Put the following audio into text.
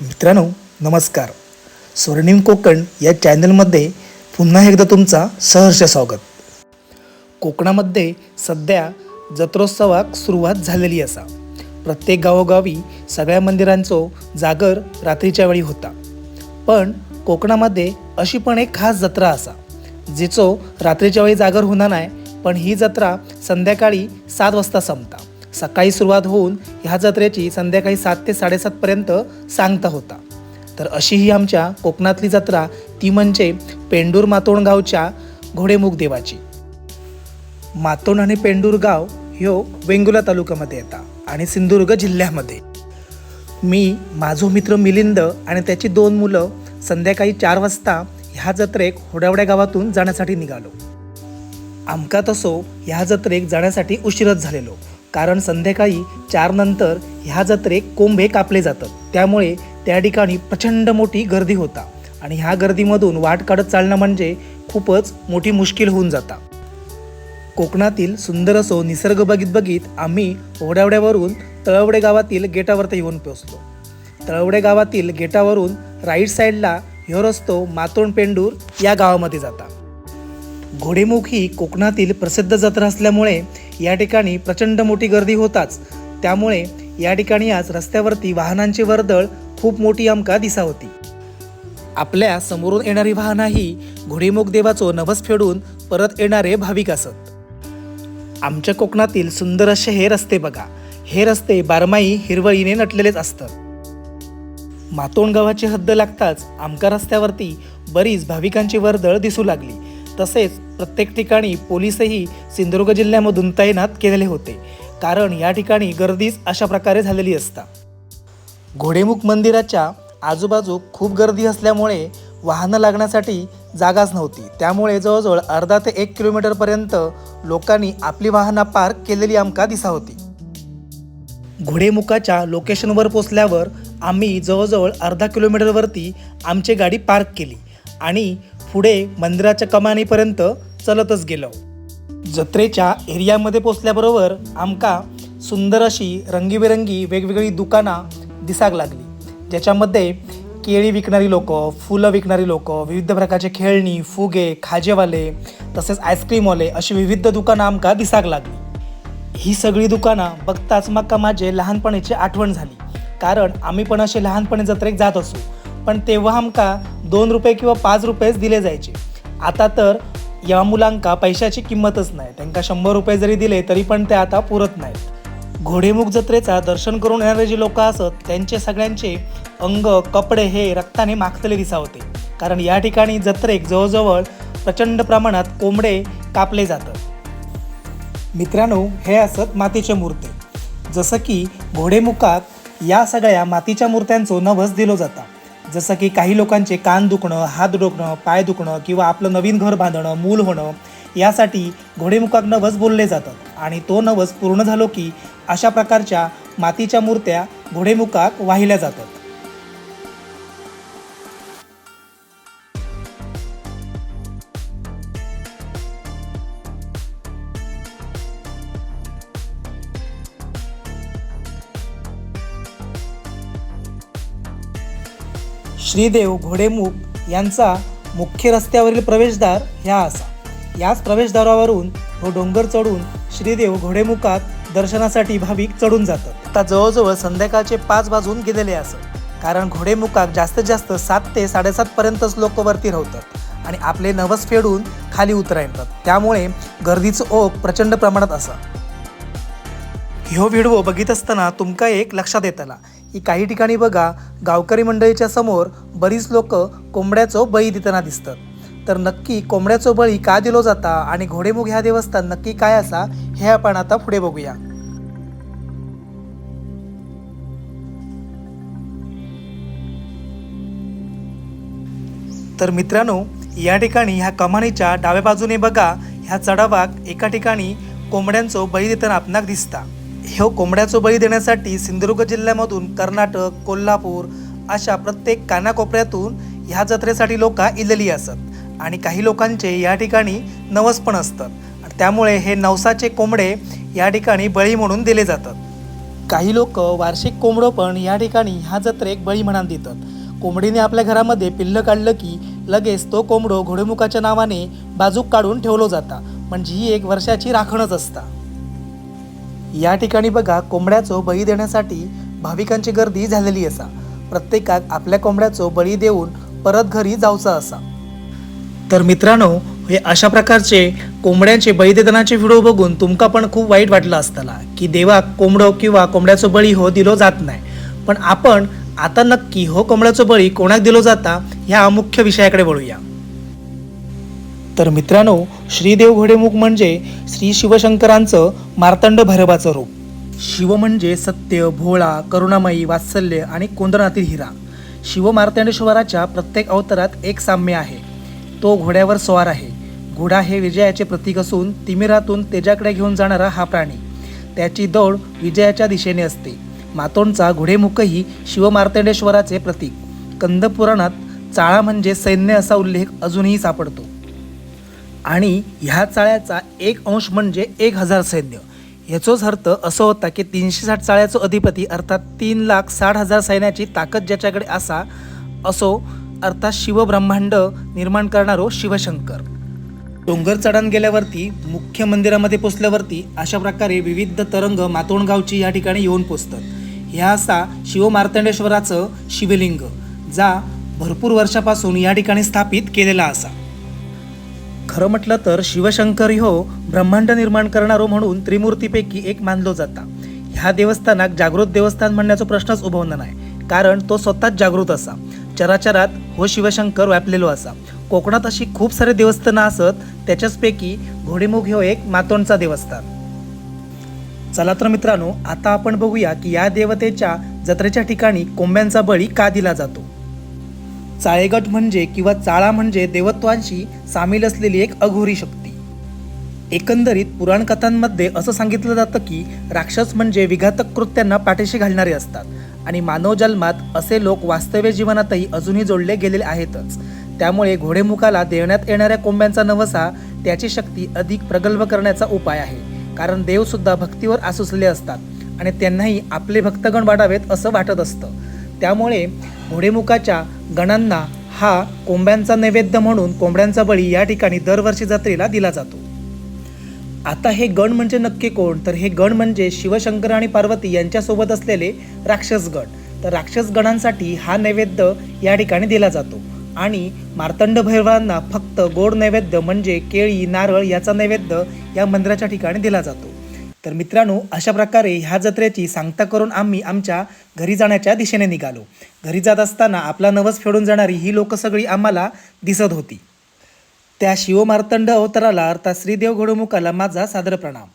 मित्रांनो नमस्कार. स्वर्णिम कोकण या चॅनलमध्ये पुन्हा एकदा तुमचा सहर्ष स्वागत. कोकणामध्ये सध्या जत्रोत्सवाक सुरुवात झालेली असा. प्रत्येक गावोगावी सगळ्या मंदिरांचो जागर रात्रीच्या वेळी होता. पण कोकणामध्ये अशी पण एक खास जत्रा असा जिचो रात्रीच्या वेळी जागर होणार नाही पण ही जत्रा संध्याकाळी सात वाजता संपता. सकाळी सुरुवात होऊन ह्या जत्रेची संध्याकाळी सात ते साडेसातपर्यंत सांगता होता. तर अशी ही आमच्या कोकणातली जत्रा ती म्हणजे पेंडूर मातोंड गावच्या घोडेमुख देवाची. मातोंड आणि पेंडूर गाव ह्यो वेंगुला तालुक्यामध्ये येतात आणि सिंधुदुर्ग जिल्ह्यामध्ये. मी माझो मित्र मिलिंद आणि त्याची दोन मुलं संध्याकाळी चार वाजता ह्या जत्रेक होड्यावड्या गावातून जाण्यासाठी निघालो. आमका तसो ह्या जत्रेक जाण्यासाठी उशीरच झालेलो. कारण संध्याकाळी चार नंतर ह्या जत्रेक कोंभे कापले जातात. त्यामुळे त्या ठिकाणी प्रचंड मोठी गर्दी होता. आणि ह्या गर्दीमधून वाट काढत चालणं म्हणजे खूपच मोठी मुश्किल होऊन जाता. कोकणातील सुंदर असो निसर्ग बघित बघित आम्ही ओढावड्यावरून तळवडे गावातील गेटावरती येऊन पोचलो तळवडे गावातील गेटावरून राईट साईडला ह्यो रस्तो मातोंड पेंडूर या गावामध्ये जाता. घोडेमुख ही कोकणातील प्रसिद्ध जत्रा असल्यामुळे या ठिकाणी प्रचंड मोठी गर्दी होताच. त्यामुळे या ठिकाणी आज रस्त्यावरती वाहनांची वर्दळ खूप मोठी आमका दिसा होती. आपल्या समोरून येणारी वाहनाही घोडीमुख देवाचो नवस फेडून परत येणारे भाविक असत. आमच्या कोकणातील सुंदर असे हे रस्ते बघा. हे रस्ते बारमाही हिरवळीने नटलेलेच असतात. मातोंड गावाची हद्द लागताच आमका रस्त्यावरती बरीच भाविकांची वर्दळ दिसू लागली. तसेच प्रत्येक ठिकाणी पोलीसही सिंधुदुर्ग जिल्ह्यामधून तैनात केलेले होते. कारण या ठिकाणी गर्दीच अशा प्रकारे झालेली असता. घोडेमुख मंदिराच्या आजूबाजू खूप गर्दी असल्यामुळे वाहनं लागण्यासाठी जागाच नव्हती. त्यामुळे जवळजवळ अर्धा ते एक किलोमीटरपर्यंत लोकांनी आपली वाहनं पार्क केलेली आमका दिसा होती. घोडेमुखाच्या लोकेशनवर पोचल्यावर आम्ही जवळजवळ अर्धा किलोमीटरवरती आमची गाडी पार्क केली. आणि पुढे मंदिराच्या कमानीपर्यंत चलतच गेलो. जत्रेच्या एरियामध्ये पोचल्याबरोबर आमका सुंदर अशी रंगीबेरंगी वेगवेगळी दुकानं दिसाक लागली. ज्याच्यामध्ये केळी विकणारी लोक फुलं विकणारी लोक विविध प्रकारचे खेळणी फुगे खाजेवाले तसेच आईस्क्रीमवाले अशी विविध दुकानं आमका दिसाक लागली. ही सगळी दुकानं बघताच मका माझे लहानपणीची आठवण झाली. कारण आम्ही पण असे लहानपणी जत्रेक जात असू. पण तेव्हा आमका दोन रुपये किंवा पाच रुपयेच दिले जायचे. आता तर या मुलांका पैशाची किंमतच नाही. त्यांना शंभर रुपये जरी दिले तरी पण ते आता पुरत नाहीत. घोडेमुख जत्रेचा दर्शन करून येणारे जे लोक असत त्यांचे सगळ्यांचे अंग कपडे हे रक्ताने मागतले दिसावते. कारण या ठिकाणी जत्रेक जवळजवळ प्रचंड प्रमाणात कोंबडे कापले जातात. मित्रांनो हे असत मातीचे मूर्ती. जसं की घोडेमुखात या सगळ्या मातीच्या मूर्त्यांचो नवस दिलो जाता. जसं की काही लोकांचे कान दुखणं हात दुखणं पाय दुखणं किंवा आपलं नवीन घर बांधणं मूल होणं यासाठी घोडेमुखाक नवस बोलले जातात. आणि तो नवस पूर्ण झालो की अशा प्रकारच्या मातीच्या मूर्त्या घोडेमुखाक वाहिल्या जातात. श्रीदेव घोडेमुख यांचा मुख्य रस्त्यावरील प्रवेशद्वार ह्या असा. याच प्रवेशद्वारावरून तो डोंगर चढून श्रीदेव घोडेमुखात दर्शनासाठी भाविक चढून जातात. आता जवळजवळ संध्याकाळचे पाच वाजून गेलेले असत कारण घोडेमुखात जास्तीत जास्त सात ते साडेसातपर्यंतच लोक वरती राहतात आणि आपले नवस फेडून खाली उतरा येतात त्यामुळे गर्दीचं ओघ प्रचंड प्रमाणात असा. ह्यो व्हिडिओ बघित असताना तुमका एक लक्षात येतला. काही ठिकाणी बघा गावकरी मंडळीच्या समोर बरीच लोक कोंबड्याचो बळी देताना दिसतात. तर नक्की कोंबड्याचो बळी का दिलो जाता आणि घोडेमुख ह्या देवस्थान नक्की काय असा हे आपण आता पुढे बघूया. तर मित्रांनो या ठिकाणी ह्या कमानीच्या डाव्या बाजूने बघा ह्या चढावाक एका ठिकाणी कोंबड्यांचो बळी देताना आपणाक दिसता. ठेव कोंबड्याचो बळी देण्यासाठी सिंधुदुर्ग जिल्ह्यामधून कर्नाटक कोल्हापूर अशा प्रत्येक कानाकोपऱ्यातून ह्या जत्रेसाठी लोक इलेली असत आणि काही लोकांचे या ठिकाणी नवस पण असतात. आणि त्यामुळे हे नवसाचे कोंबडे या ठिकाणी बळी म्हणून दिले जातात. काही लोक वार्षिक कोंबडं पण या ठिकाणी ह्या जत्रेक बळी म्हणून देतात. कोंबडीने आपल्या घरामध्ये पिल्लं काढलं की लगेच तो कोंबडो घोडेमुखाच्या नावाने बाजूक काढून ठेवलो जाता. म्हणजे ही एक वर्षाची राखणच असता. या ठिकाणी बघा कोंबड्याचो बळी देण्यासाठी भाविकांची गर्दी झालेली असा. प्रत्येकाक आपल्या कोंबड्याचो बळी देऊन परत घरी जाऊचा असा. तर मित्रांनो हे अशा प्रकारचे कोंबड्यांचे बळीदेदनाचे व्हिडिओ बघून तुमका पण खूप वाईट वाटलं असताना की देवाक कोंबडो किंवा कोंबड्याचो बळी हो दिलो जात नाही. पण आपण आता नक्की हो कोंबड्याचो बळी कोणाक दिलो जाता ह्या मुख्य विषयाकडे वळूया. तर मित्रांनो श्रीदेव घोडेमुख म्हणजे श्री शिवशंकरांचं मार्तंड भैरवाचं रूप. शिव म्हणजे सत्य भोळा करुणामयी वात्सल्य आणि कोंदणातील हिरा. शिव मार्तंडेश्वराच्या प्रत्येक अवतारात एक साम्य आहे. तो घोड्यावर स्वार आहे. घोडा हे विजयाचे प्रतीक असून तिमिरातून तेजाकडे घेऊन जाणारा हा प्राणी. त्याची दौड विजयाच्या दिशेने असते. मातोंडचा घोडेमुखही शिवमार्तंडेश्वराचे प्रतीक. कंदपुराणात चाळा म्हणजे सैन्य असा उल्लेख अजूनही सापडतो. आणि ह्या चाळ्याचा एक अंश म्हणजे एक हजार सैन्य. ह्याचोच अर्थ असं होता की तीनशे साठ चाळ्याचो अधिपती अर्थात तीन लाख साठ हजार सैन्याची ताकद ज्याच्याकडे असा असो अर्थात शिवब्रह्मांड निर्माण करणारो शिवशंकर. डोंगर चढण गेल्यावरती मुख्य मंदिरामध्ये पोचल्यावरती अशा प्रकारे विविध तरंग मातोंडगावची या ठिकाणी येऊन पोचतात. ह्या असा शिवमार्तंडेश्वराचं शिवलिंग जा भरपूर वर्षापासून या ठिकाणी स्थापित केलेला असा. खरं म्हटलं तर शिवशंकर हो ब्रह्मांड निर्माण करणारो हो म्हणून त्रिमूर्तीपैकी एक मानलो जाता. ह्या देवस्थानाक जागृत देवस्थान म्हणण्याचा प्रश्नच उभवणार नाही कारण तो स्वतःच जागृत असा. चराचरात हो शिवशंकर व्यापलेलो असा. कोकणात अशी खूप सारे देवस्थानं असत त्याच्याचपैकी घोडीमुख हो एक मातोंडचा देवस्थान. चला तर मित्रांनो आता आपण बघूया की या देवतेच्या जत्रेच्या ठिकाणी कोंब्यांचा बळी का दिला जातो? चाळेगट म्हणजे किंवा चाळा म्हणजे देवत्वांशी सामील असलेली एक अघोरी शक्ती. एकंदरीत पुराणकथांमध्ये असं सांगितलं जातं की राक्षस म्हणजे विघातक कृत्यांना पाठीशी घालणारे असतात आणि मानव जन्मात असे लोक वास्तव्य जीवनातही अजूनही जोडले गेलेले आहेतच. त्यामुळे घोडेमुखाला देण्यात येणाऱ्या कोंब्यांचा नवसा त्याची शक्ती अधिक प्रगल्भ करण्याचा उपाय आहे. कारण देवसुद्धा भक्तीवर आसुसले असतात आणि त्यांनाही आपले भक्तगण वाढावेत असं वाटत असतं. त्यामुळे घोडेमुखाच्या गणांना हा कोंब्यांचा नैवेद्य म्हणून कोंबड्यांचा बळी या ठिकाणी दरवर्षी जत्रेला दिला जातो. आता हे गण म्हणजे नक्की कोण? तर हे गण म्हणजे शिवशंकर आणि पार्वती यांच्यासोबत असलेले राक्षस गण. तर राक्षस गणांसाठी हा नैवेद्य या ठिकाणी दिला जातो. आणि मार्तंड भैरवांना फक्त गोड नैवेद्य म्हणजे केळी नारळ याचा नैवेद्य या मंदिराच्या ठिकाणी दिला जातो. तर मित्रांनो अशा प्रकारे ह्या जत्रेची सांगता करून आम्ही आमच्या घरी जाण्याच्या दिशेने निघालो. घरी जात असताना आपला नवस फेडून जाणारी ही लोक सगळी आम्हाला दिसत होती. त्या शिवमार्तंड अवताराला अर्थात श्रीदेव घडुमुखाला माझा सादर प्रणाम.